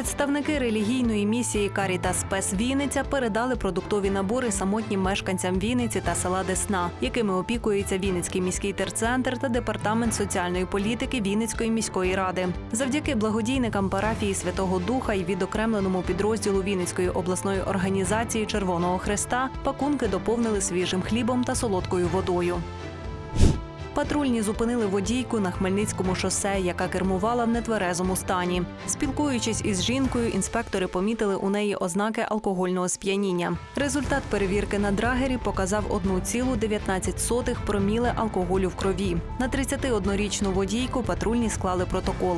Представники релігійної місії Каріта Спес Вінниця передали продуктові набори самотнім мешканцям Вінниці та села Десна, якими опікується Вінницький міський терцентр та департамент соціальної політики Вінницької міської ради. Завдяки благодійникам парафії Святого Духа і відокремленому підрозділу Вінницької обласної організації Червоного Хреста пакунки доповнили свіжим хлібом та солодкою водою. Патрульні зупинили водійку на Хмельницькому шосе, яка кермувала в нетверезому стані. Спілкуючись із жінкою, інспектори помітили у неї ознаки алкогольного сп'яніння. Результат перевірки на драгері показав 1,19 проміле алкоголю в крові. На 31-річну водійку патрульні склали протокол.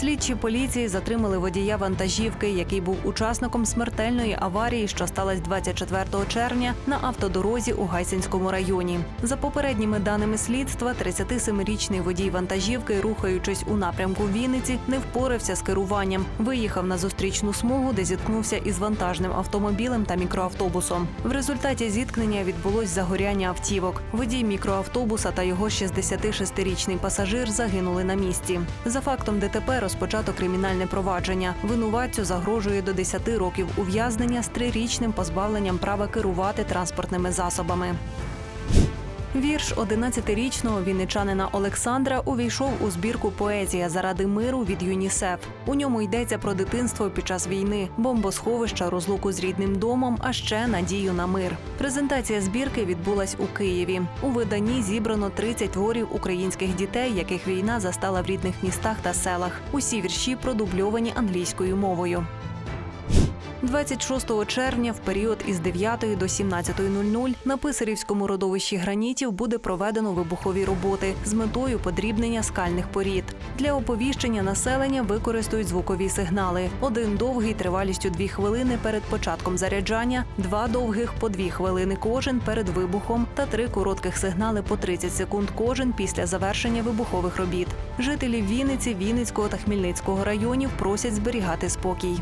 Слідчі поліції затримали водія вантажівки, який був учасником смертельної аварії, що сталася 24 червня на автодорозі у Гайсинському районі. За попередніми даними слідства, 37-річний водій вантажівки, рухаючись у напрямку Вінниці, не впорався з керуванням. Виїхав на зустрічну смугу, де зіткнувся із вантажним автомобілем та мікроавтобусом. В результаті зіткнення відбулось загоряння автівок. Водій мікроавтобуса та його 66-річний пасажир загинули на місці. За фактом ДТП розпочато кримінальне провадження. Винуватцю загрожує до 10 років ув'язнення з трирічним позбавленням права керувати транспортними засобами. Вірш 11-річного вінничанина Олександра увійшов у збірку Поезія заради миру від ЮНІСЕФ. У ньому йдеться про дитинство під час війни, бомбосховища, розлуку з рідним домом, а ще надію на мир. Презентація збірки відбулась у Києві. У виданні зібрано 30 творів українських дітей, яких війна застала в рідних містах та селах. Усі вірші продубльовані англійською мовою. 26 червня в період із 9 до 17.00 на Писарівському родовищі гранітів буде проведено вибухові роботи з метою подрібнення скальних порід. Для оповіщення населення використають звукові сигнали: один довгий тривалістю 2 хвилини перед початком заряджання, два довгих по 2 хвилини кожен перед вибухом та три коротких сигнали по 30 секунд кожен після завершення вибухових робіт. Жителі Вінниці, Вінницького та Хмельницького районів просять зберігати спокій.